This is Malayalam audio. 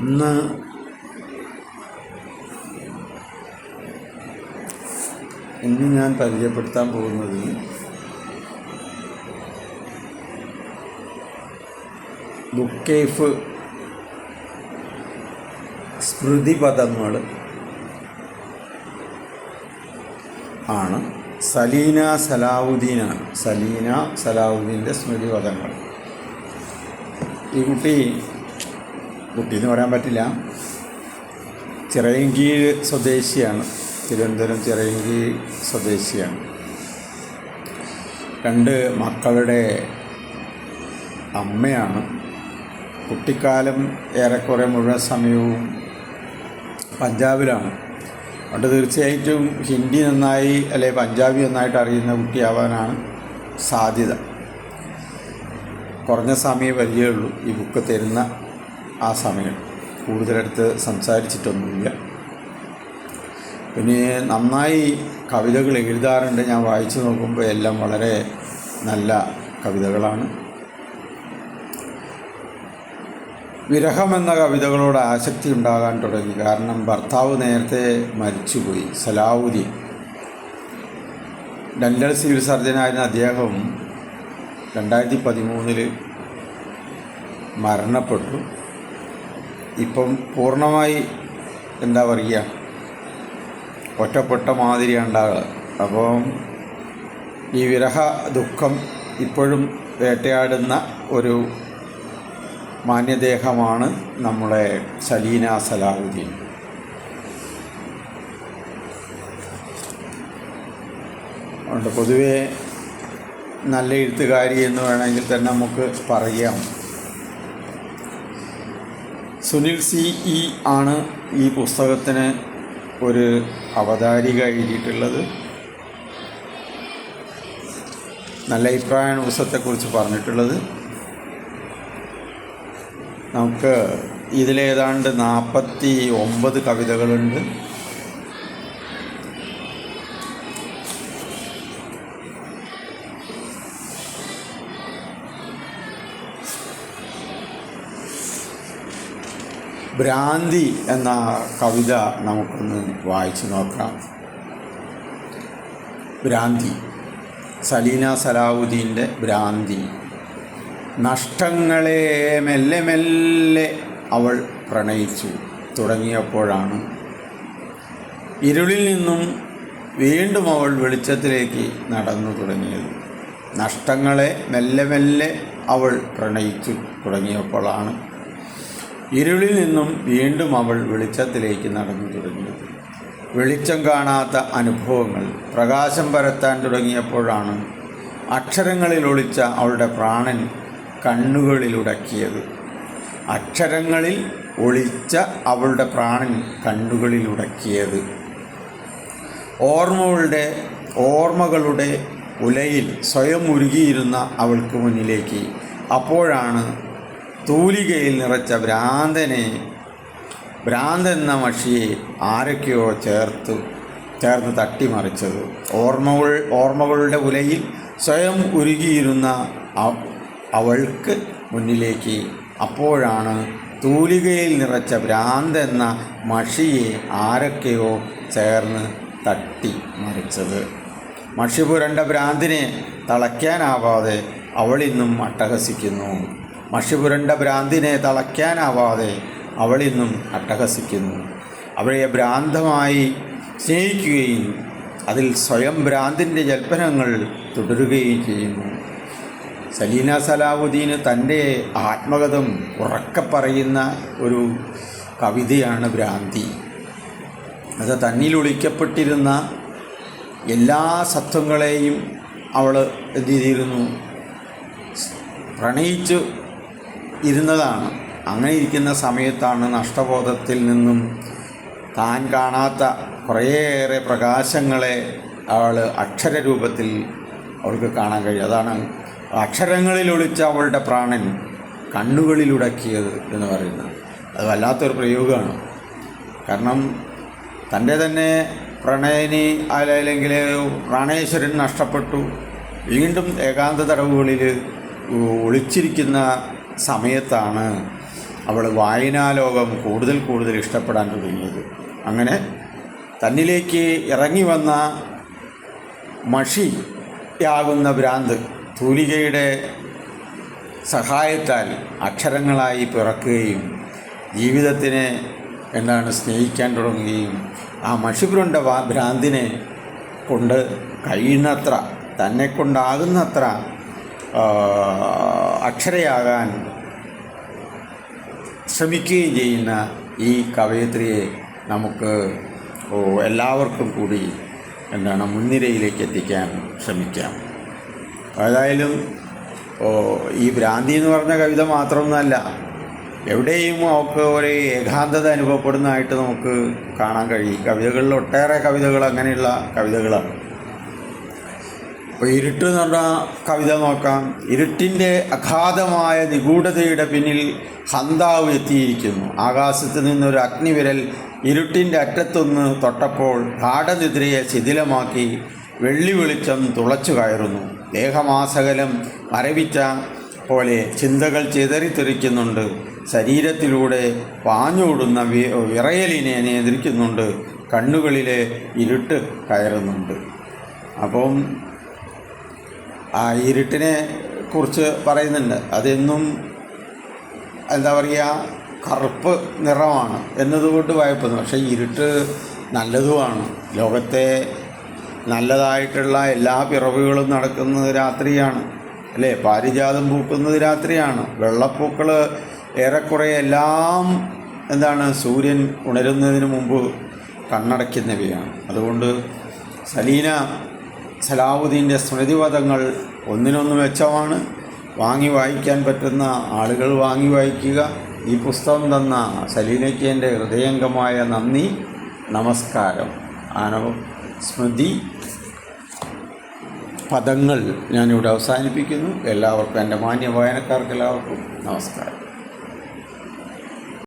ഇന്ന് ഇന്ന് ഞാൻ പരിചയപ്പെടുത്താൻ പോകുന്നത് ബുക്കേഫ് സ്മൃതിപദങ്ങൾ ആണ്. സലീന സലാവുദ്ദീനാണ് സലീന സലാവുദ്ദീന്റെ സ്മൃതിപദങ്ങൾ ഈ കുട്ടി കുട്ടി എന്ന് പറയാൻ പറ്റില്ല. ചിറയങ്കീഴ് സ്വദേശിയാണ്. തിരുവനന്തപുരം ചിറയങ്കീഴ് സ്വദേശിയാണ്. രണ്ട് മക്കളുടെ അമ്മയാണ്. കുട്ടിക്കാലം ഏറെക്കുറെ മുഴുവൻ സമയവും പഞ്ചാബിലാണ്. അതുകൊണ്ട് തീർച്ചയായിട്ടും ഹിന്ദി നന്നായി അല്ലെങ്കിൽ പഞ്ചാബി നന്നായിട്ട് അറിയുന്ന കുട്ടിയാവാനാണ് സാധ്യത. കുറഞ്ഞ സമയം പരിചയമുള്ളൂ ഈ ബുക്ക് തരുന്ന ആ സമയം. കൂടുതലെടുത്ത് സംസാരിച്ചിട്ടൊന്നുമില്ല. പിന്നെ നന്നായി കവിതകൾ എഴുതാറുണ്ട്. ഞാൻ വായിച്ചു നോക്കുമ്പോൾ എല്ലാം വളരെ നല്ല കവിതകളാണ്. വിരഹമെന്ന കവിതകളോട് ആസക്തി ഉണ്ടാകാൻ തുടങ്ങി. കാരണം ഭർത്താവ് നേരത്തെ മരിച്ചുപോയി. സലാവുദ്ദീൻ. ഡെന്റൽ സിവിൽ സർജനായിരുന്ന അദ്ദേഹം രണ്ടായിരത്തി പതിമൂന്നിൽ മരണപ്പെട്ടു. ഇപ്പം പൂർണമായി എന്താ പറയുക ഒറ്റപ്പെട്ട മാതിരിയാണ് ഉണ്ടാകുക അപ്പം ഈ വിരഹ ദുഃഖം ഇപ്പോഴും വേട്ടയാടുന്ന ഒരു മാന്യദേഹമാണ് നമ്മുടെ സലീന സലാഹുദ്ദീൻ. അതുകൊണ്ട് പൊതുവേ നല്ല എഴുത്തുകാരി എന്ന് വേണമെങ്കിൽ തന്നെ നമുക്ക് പറയാം. സുനിൽ സി ഇ ആണ് ഈ പുസ്തകത്തിന് ഒരു അവതാരിക എഴുതിയിട്ടുള്ളത്. നല്ല അഭിപ്രായമാണ് പുസ്തകത്തെക്കുറിച്ച് പറഞ്ഞിട്ടുള്ളത്. നമുക്ക് ഇതിലേതാണ്ട് നാൽപ്പത്തി ഒമ്പത് കവിതകളുണ്ട്. ഭ്രാന്തി എന്ന കവിത നമുക്കൊന്ന് വായിച്ചു നോക്കാം. ഭ്രാന്തി. സലീന സലാവുദ്ദീന്റെ ഭ്രാന്തി. നഷ്ടങ്ങളെ മെല്ലെ മെല്ലെ അവൾ പ്രണയിച്ചു തുടങ്ങിയപ്പോഴാണ്. ഇരുളിൽ നിന്നും വീണ്ടും അവൾ വെളിച്ചത്തിലേക്ക് നടന്നു തുടങ്ങിയത്. നഷ്ടങ്ങളെ മെല്ലെ മെല്ലെ അവൾ പ്രണയിച്ചു തുടങ്ങിയപ്പോഴാണ്. ഇരുളിൽ നിന്നും വീണ്ടും അവൾ വെളിച്ചത്തിലേക്ക് നടന്നു തുടങ്ങി. വെളിച്ചം കാണാത്ത അനുഭവങ്ങൾ പ്രകാശം പരത്താൻ തുടങ്ങിയപ്പോഴാണ് അക്ഷരങ്ങളിൽ ഒളിച്ച അവളുടെ പ്രാണൻ കണ്ണുകളിലുടക്കിയത് അക്ഷരങ്ങളിൽ ഒളിച്ച അവളുടെ പ്രാണൻ കണ്ണുകളിലുടക്കിയത് ഓർമ്മകളുടെ ഓർമ്മകളുടെ ഉലയിൽ സ്വയം ഉരുകിയിരുന്ന അവൾക്ക് മുന്നിലേക്ക്. അപ്പോഴാണ് തൂലികയിൽ നിറച്ച ഭ്രാന്തനെ ഭ്രാന്തെന്ന മഷിയെ ആരൊക്കെയോ ചേർത്ത് ചേർന്ന് തട്ടിമറിച്ചത്. ഓർമ്മകൾ ഓർമ്മകളുടെ ഉലയിൽ സ്വയം ഉരുകിയിരുന്ന അവൾക്ക് മുന്നിലേക്ക്. അപ്പോഴാണ് തൂലികയിൽ നിറച്ച ഭ്രാന്തെന്ന മഷിയെ ആരൊക്കെയോ ചേർന്ന് തട്ടി മറിച്ചത് മഷി പുരണ്ട ഭ്രാന്തിനെ തളയ്ക്കാനാവാതെ അവളിന്നും അട്ടഹസിക്കുന്നു. മഷി പുരണ്ട ഭ്രാന്തിനെ തളയ്ക്കാനാവാതെ അവളിന്നും അട്ടഹസിക്കുന്നു. അവളെ ഭ്രാന്തമായി സ്നേഹിക്കുകയും അതിൽ സ്വയം ഭ്രാന്തിന്റെ ജൽപ്പനങ്ങൾ തുടരുകയും ചെയ്യുന്നു. സലീന സലാവുദ്ദീന് തന്റെ ആത്മകഥം ഉറക്കെ പറയുന്ന ഒരു കവിതയാണ് ഭ്രാന്തി. അത് തന്നിൽ ഒളിക്കപ്പെട്ടിരുന്ന എല്ലാ സത്വങ്ങളെയും അവൾ എന്ത് ചെയ്തിരുന്നു? പ്രണയിച്ചു ഇരുന്നതാണ്. അങ്ങനെ ഇരിക്കുന്ന സമയത്താണ് നഷ്ടബോധത്തിൽ നിന്നും താൻ കാണാത്ത കുറേയേറെ പ്രകാശങ്ങളെ അവൾ അക്ഷരരൂപത്തിൽ അവൾക്ക് കാണാൻ കഴിയും. അതാണ് അക്ഷരങ്ങളിൽ ഒളിച്ച അവളുടെ പ്രാണൻ കണ്ണുകളിലുടക്കിയത് എന്ന് പറയുന്നത്. അത് വല്ലാത്തൊരു പ്രയോഗമാണ്. കാരണം തന്റെ തന്നെ പ്രണയിനി അല്ലെങ്കിൽ പ്രാണേശ്വരൻ നഷ്ടപ്പെട്ടു. വീണ്ടും ഏകാന്ത തടവുകളിൽ ഒളിച്ചിരിക്കുന്ന സമയത്താണ് അവൾ വായനാലോകം കൂടുതൽ കൂടുതൽ ഇഷ്ടപ്പെടാൻ തുടങ്ങിയത്. അങ്ങനെ തന്നിലേക്ക് ഇറങ്ങി വന്ന മഷിയാകുന്ന ഭ്രാന്ത് തൂലികയുടെ സഹായത്താൽ അക്ഷരങ്ങളായി പിറക്കുകയും ജീവിതത്തിനെ എന്താണ് സ്നേഹിക്കാൻ തുടങ്ങുകയും ആ മഷിപുരുണ്ട ഭ്രാന്തിനെ കൊണ്ട് കഴിയുന്നത്ര തന്നെ കൊണ്ടാകുന്നത്ര അക്ഷരയാകാൻ ശ്രമിക്കുകയും ചെയ്യുന്ന ഈ കവയത്രിയെ നമുക്ക് എല്ലാവർക്കും കൂടി എന്താണ് മുൻനിരയിലേക്ക് എത്തിക്കാൻ ശ്രമിക്കാം. ഏതായാലും ഈ ഭ്രാന്തി എന്ന് പറഞ്ഞ കവിത മാത്രമൊന്നുമല്ല എവിടെയും അവർക്ക് ഒരു ഏകാന്തത അനുഭവപ്പെടുന്നതായിട്ട് നമുക്ക് കാണാൻ കഴിയും. കവിതകളിൽ ഒട്ടേറെ കവിതകൾ അങ്ങനെയുള്ള കവിതകളാണ്. അപ്പോൾ ഇരുട്ട് എന്ന് പറഞ്ഞാൽ കവിത നോക്കാം. ഇരുട്ടിന്റെ അഗാധമായ നിഗൂഢതയുടെ പിന്നിൽ ഹന്താവ് എത്തിയിരിക്കുന്നു. ആകാശത്ത് നിന്നൊരു അഗ്നിവിരൽ ഇരുട്ടിന്റെ അറ്റത്തൊന്ന് തൊട്ടപ്പോൾ ഗാഠനിദ്രയെ ശിഥിലമാക്കി വെള്ളി വെളിച്ചം തുളച്ചു കയറുന്നു. ദേഹമാസകലം മരവിച്ച പോലെ ചിന്തകൾ ചിതറിത്തെറിക്കുന്നുണ്ട്. ശരീരത്തിലൂടെ പാഞ്ഞോടുന്ന വിറയലിനെ നിയന്ത്രിക്കുന്നുണ്ട്. കണ്ണുകളിലെ ഇരുട്ട് കയറുന്നുണ്ട്. അപ്പം ആ ഇരുട്ടിനെ കുറിച്ച് പറയുന്നുണ്ട്. അതെന്നും എന്താ പറയുക കറുപ്പ് നിറമാണ് എന്നതുകൊണ്ട് ഭയപ്പെടുന്നു. പക്ഷേ ഇരുട്ട് നല്ലതുമാണ്. ലോകത്തെ നല്ലതായിട്ടുള്ള എല്ലാ പിറവുകളും നടക്കുന്നത് രാത്രിയാണ്. അല്ലേ? പാരിജാതം പൂക്കുന്നത് രാത്രിയാണ്. വെള്ളപ്പൂക്കൾ ഏറെക്കുറെ എല്ലാം എന്താണ് സൂര്യൻ ഉണരുന്നതിന് മുമ്പ് കണ്ണടയ്ക്കുന്നവയാണ്. അതുകൊണ്ട് സലീന സലാവുദ്ദീന്റെ സ്മൃതിപഥങ്ങൾ ഒന്നിനൊന്ന് മെച്ചമാണ്. വാങ്ങി വായിക്കാൻ പറ്റുന്ന ആളുകൾ വാങ്ങി വായിക്കുക. ഈ പുസ്തകം തന്ന സലീനയ്ക്ക് എന്റെ ഹൃദയംഗമായ നന്ദി. നമസ്കാരം. ആനവ സ്മൃതി പദങ്ങൾ ഞാനിവിടെ അവസാനിപ്പിക്കുന്നു. എല്ലാവർക്കും എന്റെ മാന്യ വായനക്കാർക്ക് എല്ലാവർക്കും നമസ്കാരം.